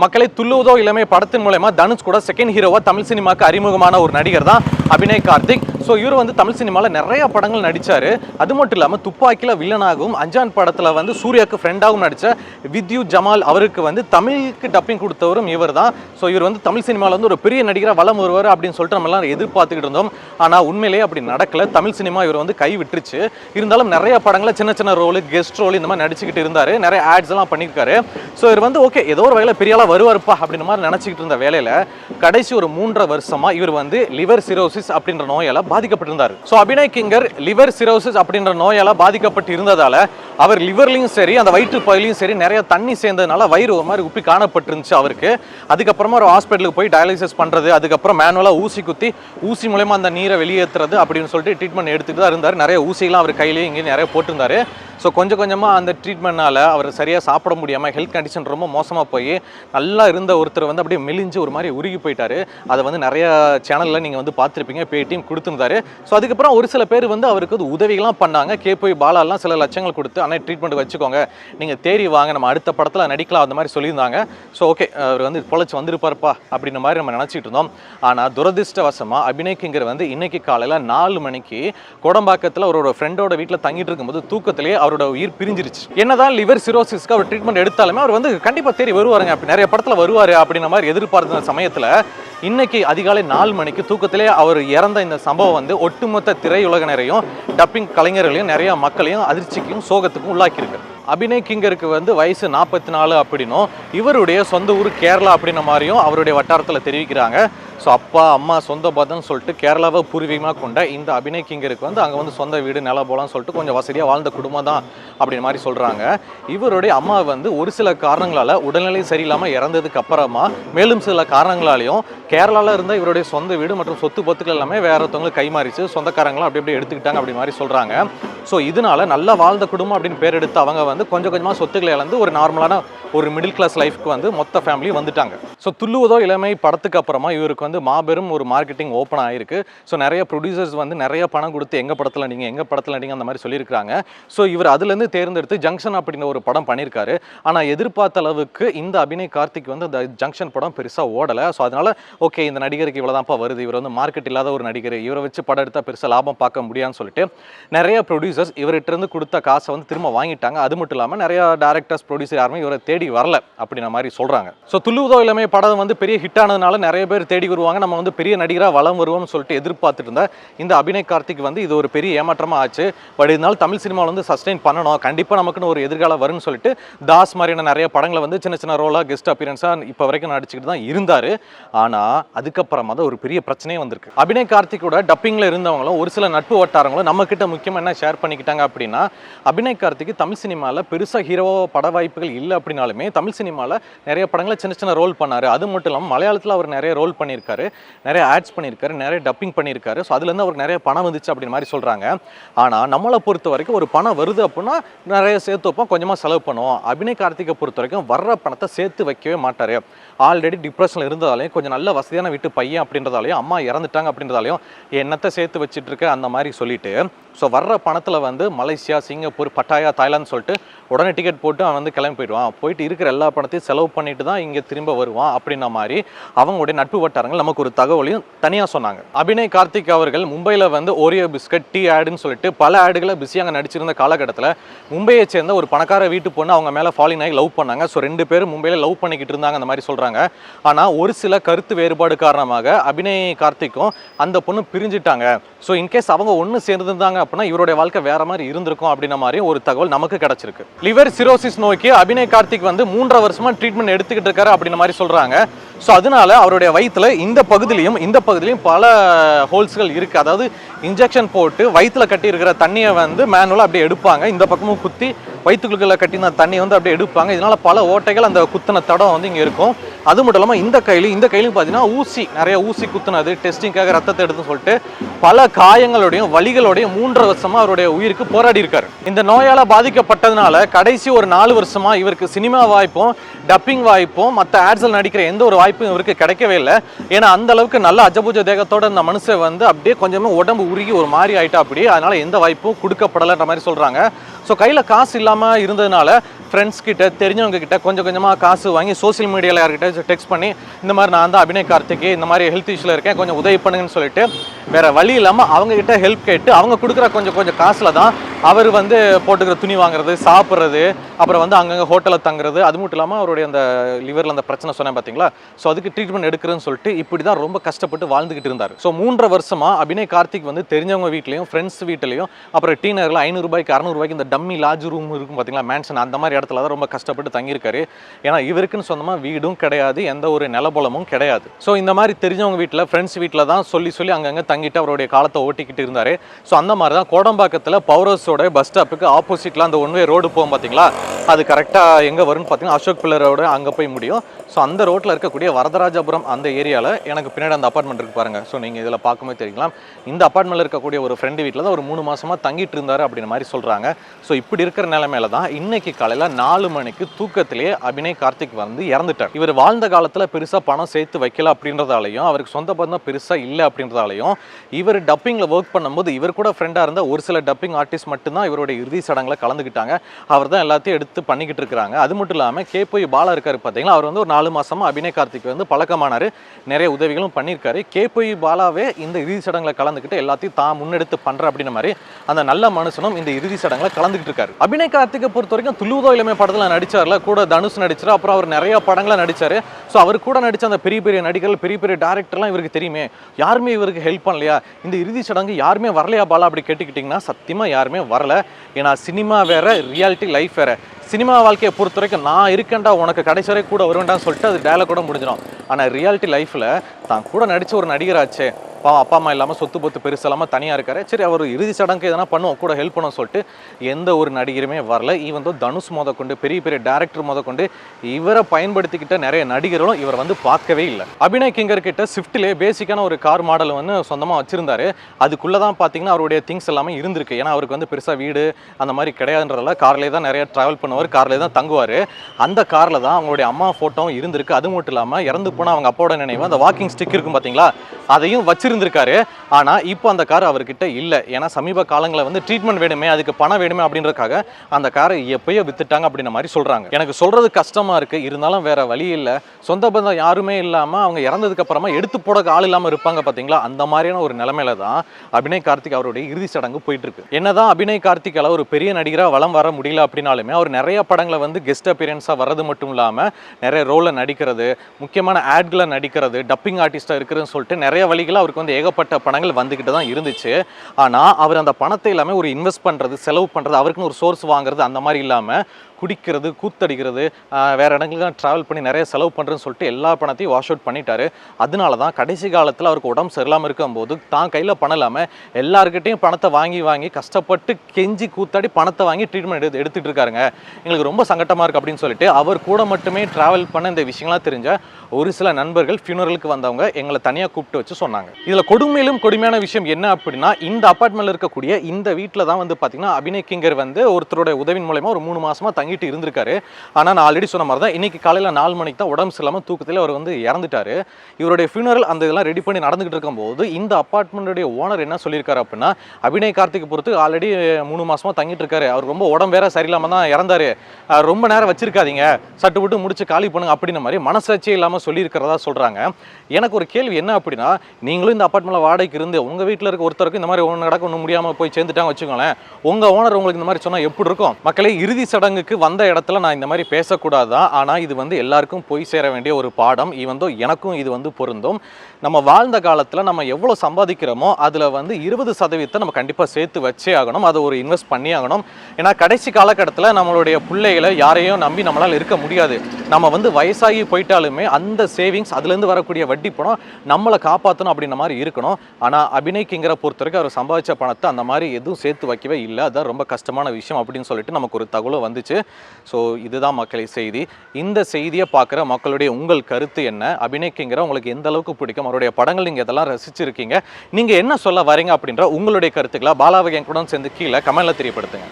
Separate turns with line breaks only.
மக்களை துள்ளுவதோ இளமை படத்தின் மூலயமா தனுஷ் கூட செகண்ட் ஹீரோவா தமிழ் சினிமாக்கு அறிமுகமான ஒரு நடிகர் தான் அபிநய் கார்த்திக். ஸோ இவர் வந்து தமிழ் சினிமாவில் நிறைய படங்கள் நடிச்சாரு. அது மட்டும் இல்லாமல் துப்பாக்கியில் வில்லனாகவும் அஞ்சான் படத்தில் வந்து சூர்யாவுக்கு ஃப்ரெண்டாகவும் நடித்த வித்யு ஜமால் அவருக்கு வந்து தமிழுக்கு டப்பிங் கொடுத்தவரும் இவர் தான். ஸோ இவர் வந்து தமிழ் சினிமாவில் வந்து ஒரு பெரிய நடிகராக வளம் வருவார் அப்படின்னு சொல்லிட்டு நம்ம எதிர்பார்த்துக்கிட்டு இருந்தோம். ஆனால் உண்மையிலேயே அப்படி நடக்கல. தமிழ் சினிமா இவர் வந்து கை விட்டுருச்சு. இருந்தாலும் நிறைய படங்களில் சின்ன சின்ன ரோலு கெஸ்ட் ரோல் இந்த மாதிரி நடிச்சுக்கிட்டு இருந்தார். நிறைய ஆட்ஸ் எல்லாம் பண்ணியிருக்காரு ஸோ இவர் வந்து ஓகே ஏதோ ஒரு வகையில் பெரிய ஆளா வருவார்ப்பா அப்படின்ற மாதிரி நினச்சிக்கிட்டு இருந்த வேலையில் கடைசி ஒரு மூன்றரை வருஷமா இவர் வந்து லிவர் சிரோசிஸ் அப்படின்ற நோயால் பாதிக்கப்பட்டிருந்தார். So Abhinay Kinger liver cirrhosis அப்படின்ற நோயால் பாதிக்கப்பட்டு இருந்ததால் அவர் லிவர்லையும் சரி அந்த வயிற்று பகுதியிலையும் சரி நிறைய தண்ணி சேர்ந்ததுனால வயிறு ஒரு மாதிரி உப்பி காணப்பட்டிருந்துச்சு அவருக்கு. அதுக்கப்புறமா ஒரு ஹாஸ்பிட்டலுக்கு போய் டயாலிசிஸ் பண்ணுறது அதுக்கப்புறம் மேனுவலாக ஊசி குத்தி ஊசி மூலயமா அந்த நீரை வெளியேற்றுறது அப்படின்னு சொல்லிட்டு ட்ரீட்மெண்ட் எடுத்துகிட்டு தான் இருந்தார். நிறைய ஊசிலாம் அவர் கையிலேயே இங்கேயும் நிறைய போட்டிருந்தாரு. ஸோ கொஞ்சம் கொஞ்சமாக அந்த ட்ரீட்மெண்ட்னால் அவர் சரியாக சாப்பிட முடியாமல் ஹெல்த் கண்டிஷன் ரொம்ப மோசமாக போய் நல்லா இருந்த ஒருத்தர் வந்து அப்படியே மெலிஞ்சு ஒரு மாதிரி உருகி போயிட்டார். அதை வந்து நிறைய சேனலில் நீங்கள் வந்து பார்த்துருப்பீங்க பேட்டியும் கொடுத்துருந்தாரு. ஸோ அதுக்கப்புறம் ஒரு சில பேர் வந்து அவருக்கு வந்து உதவிகள்லாம் பண்ணாங்க. கே போய் பாலாலாம் சில லட்சங்கள் கொடுத்து ஆனால் ட்ரீட்மெண்ட் வச்சுக்கோங்க. நீங்கள் தேறி வாங்க நம்ம அடுத்த படத்தில் நடிக்கலாம் அந்த மாதிரி சொல்லியிருந்தாங்க. ஸோ ஓகே அவர் வந்து பொழைச்சி வந்திருப்பார்ப்பா அப்படின்ற மாதிரி நம்ம நினச்சிட்டு இருந்தோம். ஆனால் துரதிர்ஷ்டவசமாக அபிநய்க்குங்கிற வந்து இன்னைக்கு காலையில் நாலு மணிக்கு கோடம்பாக்கத்தில் அவரோட ஃப்ரெண்டோட வீட்டில் தங்கிட்டு இருக்கும்போது தூக்கத்திலேயே அவரோட உயிர் பிரிஞ்சிருச்சு. என்னதான் லிவர் சிரோசிஸ்க்கு அவர் ட்ரீட்மெண்ட் எடுத்தாலுமே அவர் வந்து கண்டிப்பாக தேடி வருவாருங்க. அப்படி நிறைய படத்தில் வருவார் அப்படின்ற மாதிரி எதிர்பார்த்த சமயத்தில் இன்னைக்கு அதிகாலை நாலு மணிக்கு தூக்கத்திலே அவர் இறந்த இந்த சம்பவம் வந்து ஒட்டுமொத்த திரையுலகினரையும் டப்பிங் கலைஞர்களையும் நிறைய மக்களையும் அதிர்ச்சிக்கும் சோகத்துக்கும் உள்ளாக்கியிருக்கு. அபிநய் கிங்கருக்கு வந்து வயசு நாற்பத்தி நாலு அப்படின்னும் இவருடைய சொந்த ஊர் கேரளா அப்படின்ன மாதிரியும் அவருடைய வட்டாரத்தில் தெரிவிக்கிறாங்க. ஸோ அப்பா அம்மா சொந்த பதம்னு சொல்லிட்டு கேரளாவை பூர்வீகமாக கொண்ட இந்த அபிநய் கிங்கருக்கு வந்து அங்கே வந்து சொந்த வீடு நில போலான்னு சொல்லிட்டு கொஞ்சம் வசதியாக வாழ்ந்த குடும்பம் தான் அப்படின்னு மாதிரி சொல்கிறாங்க இவருடைய அம்மா வந்து ஒரு சில காரணங்களால் உடல்நிலை சரியில்லாமல் இறந்ததுக்கு அப்புறமா மேலும் சில காரணங்களாலையும் கேரளாவில் இருந்த இவருடைய சொந்த வீடு மற்றும் சொத்து பத்துக்கள் எல்லாமே வேற ஒருத்தவங்களுக்கு கைமாறிச்சு சொந்தக்காரங்களும் அப்படி அப்படி எடுத்துக்கிட்டாங்க அப்படி மாதிரி சொல்கிறாங்க ஸோ இதனால நல்லா வாழ்ந்த குடும்பம் அப்படின்னு பேர் எடுத்து அவங்க வந்து கொஞ்சம் கொஞ்சமாக சொத்துக்களை இழந்து ஒரு நார்மலான ஒரு மிடில் கிளாஸ் லைஃப்க்கு வந்து மொத்த ஃபேமிலி வந்துட்டாங்க. ஸோ துள்ளுவதோ இளமை படத்துக்கு அப்புறமா இவருக்கு வந்து மாபெரும் ஒரு மார்க்கெட்டிங் ஓப்பன் ஆயிருக்கு. ஸோ நிறைய ப்ரொடியூசர்ஸ் வந்து நிறைய பணம் கொடுத்து எங்கள் படத்தில் நீங்கள் எங்கள் படத்தில் நீங்கள் அந்த மாதிரி சொல்லியிருக்காங்க ஸோ இவர் அதுலேருந்து தேர்ந்தெடுத்து ஜங்ஷன் அப்படின்ற ஒரு படம் பண்ணியிருக்காரு. ஆனால் எதிர்பார்த்த அளவுக்கு இந்த அபிநய் கார்த்திக் வந்து அந்த ஜங்ஷன் படம் பெருசாக ஓடலை. ஸோ அதனால் ஓகே இந்த நடிகருக்கு இவ்வளோதான்ப்பா வருது. இவர் வந்து மார்க்கெட் இல்லாத ஒரு நடிகர். இவரை வச்சு படம் எடுத்தால் பெருசாக லாபம் பார்க்க முடியாதுன்னு சொல்லிட்டு நிறைய ப்ரொடியூசர்ஸ் இவர்கிட்ட இருந்து கொடுத்த காசை வந்து திரும்ப வாங்கிட்டாங்க. அது மட்டும் இல்லாமல் நிறைய டேரக்டர்ஸ் ப்ரொடியூசர் யாருமே இவரை தேடி தேடி வரல அப்படின்ற மாதிரி சொல்கிறாங்க ஸோ துள்ளுவதோ இளமை படம் வந்து பெரிய ஹிட் ஆனதுனால நிறைய பேர் தேடி வருவாங்க. நம்ம வந்து பெரிய நடிகராக வளம் வருவோம்னு சொல்லிட்டு எதிர்பார்த்துட்டு இருந்த இந்த அபிநய் கார்த்திக் வந்து இது ஒரு பெரிய ஏமாற்றமாக ஆச்சு. பட் இருந்தாலும் தமிழ் சினிமாவில் வந்து சஸ்டெயின் பண்ணணும். கண்டிப்பாக நமக்குன்னு ஒரு எதிர்காலம் வரும்னு சொல்லிட்டு தாஸ் மாதிரியான நிறைய படங்களை வந்து சின்ன சின்ன ரோலாக கெஸ்ட் அப்பியரன்ஸாக இப்போ வரைக்கும் நடிச்சுக்கிட்டு தான் இருந்தார். ஆனால் அதுக்கப்புறமா தான் ஒரு பெரிய பிரச்சனையே வந்திருக்கு. அபிநய் கார்த்திகோட டப்பிங்கில் இருந்தவங்களும் ஒரு சில நட்பு வட்டாரங்களும் நம்மக்கிட்ட முக்கியமாக என்ன ஷேர் பண்ணிக்கிட்டாங்க அப்படின்னா அபிநய் கார்த்திக் தமிழ் சினிமாவில் பெருசாக ஹீரோ பட வாய்ப்புகள் இல்லை அப்படின்னாலும் தமிழ் சினிமாவில் நிறைய படங்களை சின்ன சின்ன ரோல் பண்ணார். அது மட்டும் இல்லாமல் மலையாளத்தில் அவர் நிறைய ரோல் பண்ணியிருக்காரு. நிறைய ஆட்ஸ் பண்ணியிருக்காரு. நிறைய டப்பிங் பண்ணியிருக்காரு. ஸோ அதுலேருந்து அவருக்கு நிறைய பணம் வந்துச்சு அப்படின்னு மாதிரி சொல்கிறாங்க ஆனால் நம்மளை பொறுத்த வரைக்கும் ஒரு பணம் வருது அப்படின்னா நிறைய சேர்த்து வைப்போம். கொஞ்சமாக செலவு பண்ணுவோம். அபிநய் கார்த்திகை பொறுத்த வரைக்கும் வர்ற பணத்தை சேர்த்து வைக்கவே மாட்டார். ஆல்ரெடி டிப்ரெஷனில் இருந்ததாலையும் கொஞ்சம் நல்ல வசதியான வீட்டு பையன் அப்படின்றதாலையும் அம்மா இறந்துட்டாங்க அப்படின்றதாலையும் என்னத்தை சேர்த்து வச்சுட்டு இருக்க? அந்த மாதிரி சொல்லிட்டு ஸோ வர்ற பணத்தில் வந்து மலேசியா சிங்கப்பூர் பட்டாயா தாய்லாந்து சொல்லிட்டு உடனே டிக்கெட் போட்டு அவன் வந்து கிளம்பி போயிடுவான். போயிட்டு இருக்கிற எல்லா பணத்தையும் செலவு பண்ணிட்டு தான் இங்கே திரும்ப வருவான் அப்படின்ன மாதிரி அவங்களுடைய நட்பு வட்டாரங்கள் நமக்கு ஒரு தகவலையும் தனியாக சொன்னாங்க. அபிநய் கார்த்திக் அவர்கள் மும்பையில் வந்து ஓரியோ பிஸ்கட் டீ ஆடுன்னு சொல்லிட்டு பல ஆடுகளை பிஸியாக நடிச்சிருந்த காலகட்டத்தில் மும்பையை சேர்ந்த ஒரு பணக்கார வீட்டு பொண்ணு அவங்க மேலே ஃபாலின் ஆகி லவ் பண்ணாங்க. ஸோ ரெண்டு பேரும் மும்பையில் லவ் பண்ணிக்கிட்டு இருந்தாங்க அந்த மாதிரி சொல்கிறாங்க ஆனால் ஒரு சில கருத்து வேறுபாடு காரணமாக அபிநய் கார்த்திக்கும் அந்த பொண்ணு பிரிஞ்சிட்டாங்க. ஸோ இன்கேஸ் அவங்க ஒன்று சேர்ந்துருந்தாங்க அப்படின்னா இவருடைய வாழ்க்கை வேற மாதிரி இருந்திருக்கும் அப்படின்ற மாதிரி ஒரு தகவல் நமக்கு கிடச்சிருக்கு. லிவர் சிரோசிஸ் நோய்க்கு அபிநய் கார்த்திக் வந்து மூன்றரை வருஷமா ட்ரீட்மெண்ட் எடுத்துக்கிட்டு இருக்காரு அப்படின்ற மாதிரி சொல்றாங்க. ஸோ அதனால அவருடைய வயிற்றில் இந்த பகுதியிலையும் இந்த பகுதியிலையும் பல ஹோல்ஸ்கள் இருக்குது அதாவது இன்ஜெக்ஷன் போட்டு வயிற்றுல கட்டி இருக்கிற தண்ணியை வந்து மேனுவலாக அப்படியே எடுப்பாங்க. இந்த பக்கமும் குத்தி வயிற்றுக்குள்ள கட்டின தண்ணியை வந்து அப்படியே எடுப்பாங்க. இதனால் பல ஓட்டைகள் அந்த குத்தின தடம் வந்து இங்கே இருக்கும். அது மட்டும் இல்லாமல் இந்த கையிலையும் இந்த கையிலையும் பார்த்தீங்கன்னா ஊசி நிறைய ஊசி குத்துனது டெஸ்டிங்காக ரத்தத்தை எடுத்து சொல்லிட்டு பல காயங்களோடையும் வழிகளோடையும் மூன்று வருஷமாக அவருடைய உயிருக்கு போராடி இருக்காரு. இந்த நோயால் பாதிக்கப்பட்டதுனால கடைசி ஒரு நாலு வருஷமாக இவருக்கு சினிமா வாய்ப்பும் டப்பிங் வாய்ப்பும் மற்ற ஆட்ஸில் நடிக்கிற எந்த ஒரு வாய்ப்பு வாய்ப்பும் இவருக்கு கிடைக்கவே இல்லை. ஏன்னா அந்த அளவுக்கு நல்ல அஜபூஜ தேகத்தோட இந்த மனுஷன் வந்து அப்படியே கொஞ்சமே உடம்பு உருகி ஒரு மாதிரி ஆயிட்டா அப்படி அதனால எந்த வாய்ப்பும் கொடுக்கப்படலைன்ற மாதிரி சொல்றாங்க. ஸோ கையில் காசு இல்லாமல் இருந்ததுனால ஃப்ரெண்ட்ஸ் கிட்ட தெரிஞ்சவங்க கிட்ட கொஞ்சம் கொஞ்சமாக காசு வாங்கி சோஷியல் மீடியாவில் யார்கிட்ட டெக்ஸ்ட் பண்ணி இந்த மாதிரி நான் தான் அபிநய் கார்த்திக் இந்த மாதிரி ஹெல்த் இஷ்யூவில் இருக்கேன் கொஞ்சம் உதவி பண்ணுங்கன்னு சொல்லிட்டு வேற வழி இல்லாமல் அவங்க கிட்ட ஹெல்ப் கேட்டு அவங்க கொடுக்குற கொஞ்சம் கொஞ்சம் காசில் தான் அவர் வந்து போட்டுக்கிற துணி வாங்குறது சாப்பிட்றது அப்புறம் வந்து அங்கங்கே ஹோட்டலில் தங்குறது அது மட்டும் இல்லாமல் அவருடைய அந்த லிவரில் அந்த பிரச்சனை சொன்னேன் பார்த்தீங்களா ஸோ அதுக்கு ட்ரீட்மெண்ட் எடுக்கிறேன்னு சொல்லிட்டு இப்படி தான் ரொம்ப கஷ்டப்பட்டு வாழ்ந்துகிட்டு இருந்தார். ஸோ மூன்றரை வருஷமாக அபிநய் கார்த்திக் வந்து தெரிஞ்சவங்க வீட்லையும் ஃப்ரெண்ட்ஸ் வீட்லையும் அப்புறம் டீ நகரில் ஐநூறுபாய்க்கு அறநூறுபாய்க்கு இந்த டம்மி லாஜ் ரூம் இருக்கும் பார்த்தீங்களா மேன்ஷன் அந்த மாதிரி இடத்துல தான் ரொம்ப கஷ்டப்பட்டு தங்கியிருக்காரு. ஏன்னா இவருக்குன்னு சொந்தமாக வீடும் கிடையாது எந்த ஒரு நிலபலமும் கிடையாது. ஸோ இந்த மாதிரி தெரிஞ்சவங்க வீட்டில் ஃப்ரெண்ட்ஸ் வீட்டில் தான் சொல்லி சொல்லி அங்கங்கே தங்கிட்டு அவருடைய காலத்தை ஓட்டிக்கிட்டு இருந்தார். ஸோ அந்த மாதிரி தான் கோடம்பாக்கத்தில் பௌரஸ் பவர்ஸோட பஸ் ஸ்டாப்புக்கு ஆப்போசிட்டில் அந்த ஒன் வே ரோடு போகும் பார்த்தீங்களா அது கரெக்டாக எங்கே வரும்னு பார்த்தீங்கன்னா அசோக் பில்லரோட அங்கே போய் முடியும். ஸோ அந்த ரோட்டில் இருக்கக்கூடிய வரதராஜபுரம் அந்த ஏரியாவில் எனக்கு பின்னாடி அந்த அப்பார்ட்மெண்ட் இருக்கு பாருங்க. ஸோ நீங்கள் இதில் பார்க்கும்போது தெரியுங்களா இந்த அப்பார்ட்மெண்ட்டில் இருக்கக்கூடிய ஒரு ஃப்ரெண்டு வீட்டில் தான் ஒரு மூணு மாசமா தங்கிட்டு இருந்தார் அப்படின்ற மாதிரி சொல்கிறாங்க ஸோ இப்படி இருக்கிற நிலைமையில தான் இன்னைக்கு காலையில் நாலு மணிக்கு தூக்கத்திலேயே அபிநய் கார்த்திக் வந்து இறந்துட்டார். இவர் வாழ்ந்த காலத்தில் பெருசாக பணம் சேர்த்து வைக்கல அப்படின்றதாலையும் அவருக்கு சொந்த பந்தம் பெருசாக இல்லை அப்படின்றதாலையும் இவர் டப்பிங்கில் ஒர்க் பண்ணும்போது இவர் கூட ஃப்ரெண்டாக இருந்த ஒரு சில டப்பிங் ஆர்டிஸ்ட் மட்டும்தான் இவருடைய இறுதி சடங்குல கலந்துக்கிட்டாங்க அவர் தான் எல்லாத்தையும் எடுத்து பண்ணிக்கிட்டு இருக்கிறாங்க அது மட்டும் இல்லாமல் கேபோய் பாலா இருக்காரு பார்த்தீங்களா அவர் வந்து ஒரு நாலு மாசமா அபிநய கார்த்திக் வந்து பழக்கமானாரு. நிறைய உதவிகளும் பண்ணியிருக்காரு கேபோய் பாலாவே இந்த இறுதி சடங்கில் கலந்துக்கிட்டு எல்லாத்தையும் தான் முன்னெடுத்து பண்ற அப்படின்ற மாதிரி அந்த நல்ல மனுஷனும் இந்த இறுதி சடங்குல கலந்துக்கிட்டு இருக்காரு அபிநய கார்த்திகை பொறுத்த வரைக்கும் துள்ளுவதோ இளமை படத்தில் நடிச்சார்ல. கூட தனுஷ் நடிச்சார் அப்புறம் அவர் நிறைய படங்களை நடித்தார் ஸோ அவர் கூட நடிச்ச அந்த பெரிய பெரிய நடிகர்கள் பெரிய பெரிய டேரக்டர்லாம் இவருக்கு தெரியுமே. யாருமே இவருக்கு ஹெல்ப் பண்ணலையா? இந்த இறுதி சடங்கு யாருமே வரலையா பாலா? அப்படி கேட்டுக்கிட்டிங்கன்னா சத்தியமாக யாருமே வரல. ஏன்னா சினிமா வேற ரியாலிட்டி லைஃப் வேற. சினிமா வாழ்க்கையை பொறுத்த வரைக்கும் நான் இருக்கேன்டா உனக்கு கடைசி வரை கூட வருவேன்டான்னு சொல்லிட்டு அது டேலாக் கூட முடிஞ்சிடும். ஆனால் ரியாலிட்டி லைஃப்பில் தான் கூட நடித்த ஒரு நடிகராச்சே பா அப்பா அம்மா இல்லாமல் சொத்து பொத்து பெருசு இல்லாமல் தனியாக இருக்காரு சரி அவர் இறுதி சடங்கு எதனா பண்ணுவோம் கூட ஹெல்ப் பண்ணுவோம் சொல்லிட்டு எந்த ஒரு நடிகருமே வரல. ஈவன் தோ தனுஷ் மொதக்கொண்டு கொண்டு பெரிய பெரிய டேரக்டர் முத கொண்டு இவரை பயன்படுத்திக்கிட்ட நிறைய நடிகர்களும் இவர் வந்து பார்க்கவே இல்லை. அபிநய் கிங்கர் கிட்ட ஸ்விஃப்ட்லே பேசிக்கான ஒரு கார் மாடல் வந்து சொந்தமாக வச்சுருந்தாரு. அதுக்குள்ளே தான் பார்த்தீங்கன்னா அவருடைய திங்ஸ் எல்லாமே இருந்திருக்கு. ஏன்னா அவருக்கு வந்து பெருசாக வீடு அந்த மாதிரி கிடையாதுன்றதால கார்லேயே தான் நிறைய ட்ராவல் பண்ணுவார். கார்லேயே தான் தங்குவார். அந்த காரில் தான் அவங்களுடைய அம்மா ஃபோட்டோவும் இருந்திருக்கு. அது மட்டும் இல்லாமல் இறந்து போனால் அவங்க அப்பாவோட நினைவு அந்த வாக்கிங் ஸ்டிக் இருக்கும் பார்த்தீங்களா அதையும் வச்சிருந்திருக்காரு. ஆனால் இப்போ அந்த கார் அவர்கிட்ட இல்லை. ஏன்னா சமீப காலங்களில் வந்து ட்ரீட்மெண்ட் வேணுமே அதுக்கு பணம் வேணுமே அப்படின்றதுக்காக அந்த காரை எப்பயோ வித்துட்டாங்க அப்படின்ற மாதிரி சொல்கிறாங்க எனக்கு சொல்கிறது கஷ்டமாக இருக்குது இருந்தாலும் வேற வழி இல்லை. சொந்த பந்தம் யாருமே இல்லாமல் அவங்க இறந்ததுக்கு அப்புறமா எடுத்து போட ஆள் இல்லாமல் இருப்பாங்க பார்த்தீங்களா அந்த மாதிரியான ஒரு நிலைமையில தான் அபிநய் கார்த்திக் அவருடைய இறுதி சடங்கு போயிட்டு இருக்கு. என்னதான் அபிநய் கார்த்திக் ஒரு பெரிய நடிகராக வளம் வர முடியல அப்படின்னாலுமே அவர் நிறைய படங்களை வந்து கெஸ்ட் அப்பியரன்ஸாக வர்றது மட்டும் இல்லாமல் நிறைய ரோலில் நடிக்கிறது முக்கியமான ஆட்களை நடிக்கிறது டப்பிங் ஆர்டிஸ்ட்டாக இருக்கிறதுன்னு சொல்லிட்டு நிறைய வழிகள் அவருக்கு வந்து ஏகப்பட்ட படங்கள் வந்துக்கிட்டு தான் இருந்துச்சு. ஆனால் அவர் அந்த பணத்தை எல்லாமே ஒரு இன்வெஸ்ட் பண்ணுறது செலவு பண்ணுறது அவருக்குன்னு ஒரு சோர்ஸ் வாங்குறது அந்த மாதிரி இல்லாமல் குடிக்கிறது கூத்தடிக்கிறது வேறு வேற இடங்களுக்கு ட்ராவல் பண்ணி நிறைய செலவு பண்ணுறேன்னு சொல்லிட்டு எல்லா பணத்தையும் வாஷ் அவுட் பண்ணிட்டாரு. அதனால தான் கடைசி காலத்தில் அவருக்கு உடம்பு சரியில்லாமல் இருக்கும்போது தான் கையில் பணம் இல்லாமல் எல்லாருக்கிட்டையும் பணத்தை வாங்கி வாங்கி கஷ்டப்பட்டு கெஞ்சி கூத்தாடி பணத்தை வாங்கி ட்ரீட்மெண்ட் எடுத்து எடுத்துகிட்டு இருக்காருங்க. எங்களுக்கு ரொம்ப சங்கட்டமாக இருக்குது அப்படின்னு சொல்லிட்டு அவர் கூட மட்டுமே ட்ராவல் பண்ண இந்த விஷயங்கள்லாம் தெரிஞ்ச ஒரு சில நண்பர்கள் ஃபியூனரலுக்கு வந்தவங்க எங்களை தனியாக கூப்பிட்டு வச்சு சொன்னாங்க. இதில் கொடுமையிலும் கொடுமையான விஷயம் என்ன அப்படின்னா இந்த அப்பார்ட்மெண்ட்டில் இருக்கக்கூடிய இந்த வீட்டில் தான் வந்து பார்த்தீங்கன்னா அபிநய் கிங்கர் வந்து ஒருத்தரோட உதவின் மூலயமா ஒரு மூணு மாதமாக தங்கி தங்கிட்டு இருந்திருக்காரு. ஆனால் நான் ஆல்ரெடி சொன்ன மாதிரி தான் இன்னைக்கு காலையில் நாலு மணிக்கு தான் உடம்பு சரியில்லாமல் தூக்கத்தில் அவர் வந்து இறந்துட்டாரு. இவருடைய ஃபியூனரல் அந்த இதெல்லாம் ரெடி பண்ணி நடந்துகிட்டு இருக்கும்போது இந்த அப்பார்ட்மெண்ட்டுடைய ஓனர் என்ன சொல்லியிருக்காரு அப்படின்னா அபிநய் கார்த்திக் பொறுத்து ஆல்ரெடி மூணு மாசமா தங்கிட்டு இருக்காரு. அவர் ரொம்ப உடம்பு வேற சரியில்லாமல் தான் இறந்தாரு. ரொம்ப நேரம் வச்சிருக்காதீங்க. சட்டு விட்டு முடிச்சு காலி பண்ணுங்க அப்படின்ற மாதிரி மனசாட்சியே இல்லாமல் சொல்லியிருக்கிறதா சொல்கிறாங்க எனக்கு ஒரு கேள்வி என்ன அப்படின்னா நீங்களும் இந்த அப்பார்ட்மெண்ட்ல வாடகைக்கு இருந்து உங்கள் வீட்டில் இருக்க ஒருத்தருக்கும் இந்த மாதிரி ஒன்று நடக்க ஒன்றும் முடியாமல் போய் சேர்ந்துட்டாங்க வச்சுக்கோங்களேன் உங்கள் ஓனர் உங்களுக்கு இந்த மாதிரி சொன்னால் எப்படி இருக்கும்? மக்களே இறுதி சடங்குக்கு வந்த இடத்துல நான் இந்த மாதிரி பேசக்கூடாதான் ஆனால் இது வந்து எல்லாருக்கும் போய் சேர வேண்டிய ஒரு பாடம். இவந்தோ எனக்கும் இது வந்து பொருந்தும். நம்ம வாழ்ந்த காலத்தில் நம்ம எவ்வளோ சம்பாதிக்கிறோமோ அதில் வந்து இருபது சதவீதத்தை நம்ம கண்டிப்பாக சேர்த்து வச்சே ஆகணும். அதை ஒரு இன்வெஸ்ட் பண்ணி ஆகணும். ஏன்னா கடைசி காலகட்டத்தில் நம்மளுடைய பிள்ளைகளை யாரையும் நம்பி நம்மளால் இருக்க முடியாது. நம்ம வந்து வயசாகி போயிட்டாலுமே அந்த சேவிங்ஸ் அதுலேருந்து வரக்கூடிய வட்டி பணம் நம்மளை காப்பாற்றணும் அப்படின்ற மாதிரி இருக்கணும். ஆனால் அபிநய் கிங்கரை பொறுத்த வரைக்கும் அவர் சம்பாதிச்ச பணத்தை அந்த மாதிரி எதுவும் சேர்த்து வைக்கவே இல்லை. அதுதான் ரொம்ப கஷ்டமான விஷயம் அப்படின்னு சொல்லிட்டு நமக்கு ஒரு தகவலும் வந்துச்சு. ஸோ இதுதான் மக்களை செய்தி. இந்த செய்தியை பார்க்குற மக்களுடைய உங்கள் கருத்து என்ன? அபிநய் உங்களுக்கு எந்த அளவுக்கு பிடிக்கும்? அவருடைய படங்கள் நீங்கள் இதெல்லாம் ரசிச்சிருக்கீங்க. நீங்கள் என்ன சொல்ல வரீங்க அப்படின்ற உங்களுடைய கருத்துக்களை பாலாவகன் கூட சேர்ந்து கீழே கமெண்ட்டில் தெரியப்படுத்துங்க.